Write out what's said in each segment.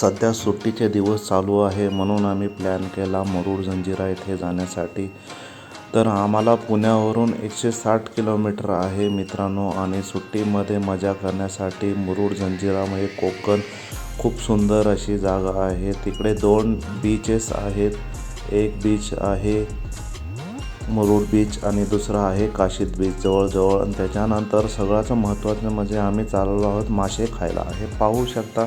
सध्या सुट्टीचे दिवस चालू आहे म्हणून आम्ही प्लॅन केला मुरुड जंजिरा येथे जाण्यासाठी. तर आम्हाला पुण्यावरून एकशे साठ किलोमीटर आहे मित्रांनो आणि सुट्टीमध्ये मजा करण्यासाठी मुरुड जंजिरामध्ये कोकण खूप सुंदर अशी जागा आहे. तिकडे दोन बीचेस आहेत. एक बीच आहे मुरुड बीच आणि दुसरा आहे काशीद बीच जवळजवळ. आणि त्याच्यानंतर सगळ्याचं महत्त्वाचं म्हणजे आम्ही चाललो आहोत मासे खायला. हे पाहू शकता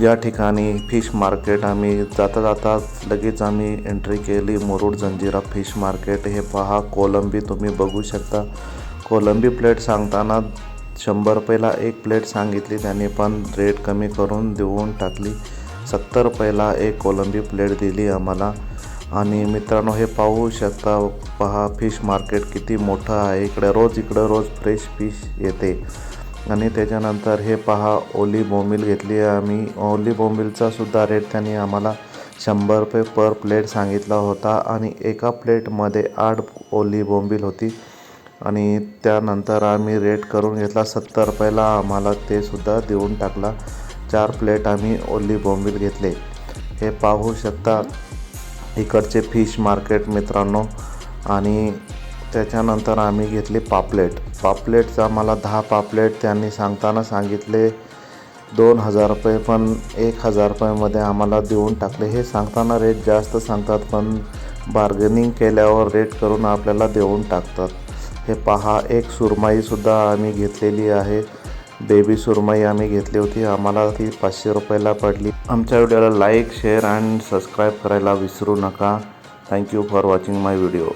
या ठिकाणी फिश मार्केट आम्ही जाता जाता लगेच आम्ही एंट्री केली. Murud Janjira fish market. हे पहा कोलंबी तुम्ही बघू शकता. कोलंबी प्लेट सांगताना शंभर रुपयाला एक प्लेट सांगितली. त्याने पण रेट कमी करून देऊन टाकली. सत्तर रुपयाला एक कोलंबी प्लेट दिली आम्हाला. आणि मित्रांनो हे पाहू शकता पहा फिश मार्केट किती मोठं आहे. इकडे रोज इकडं रोज फ्रेश फिश येते. आणि त्याच्यानंतर हे पहा ओली बोंबील घेतली आहे आम्ही. ओली बोंबीलचा सुद्धा रेट त्यांनी आम्हाला शंभर रुपये पर प्लेट सांगितला होता आणि एका प्लेटमध्ये आठ ओली बोंबील होती. आणि त्यानंतर आम्ही रेट करून घेतला सत्तर रुपयाला आम्हाला ते सुद्धा देऊन टाकला. चार प्लेट आम्ही ओली बोंबील घेतले. हे पाहू शकता इकडचे फिश मार्केट मित्रांनो. आणि त्याच्यानंतर आम्ही घेतले पापलेट. पापलेटचा आम्हाला दहा पापलेट त्यांनी सांगताना सांगितले. दोन हजार रुपये पण एक हजार रुपयामध्ये आम्हाला देऊन टाकले. हे सांगताना रेट जास्त सांगतात पण बार्गेनिंग केल्यावर रेट करून आपल्याला देऊन टाकतात. हे पहा एक सुरमाईसुद्धा आम्ही घेतलेली आहे. बेबी सुरमई आम्ही घेतली होती. आम्हाला ती पाचशे रुपयाला पडली. आमच्या व्हिडिओला लाईक शेअर अँड सबस्क्राईब करायला विसरू नका. Thank you for watching my video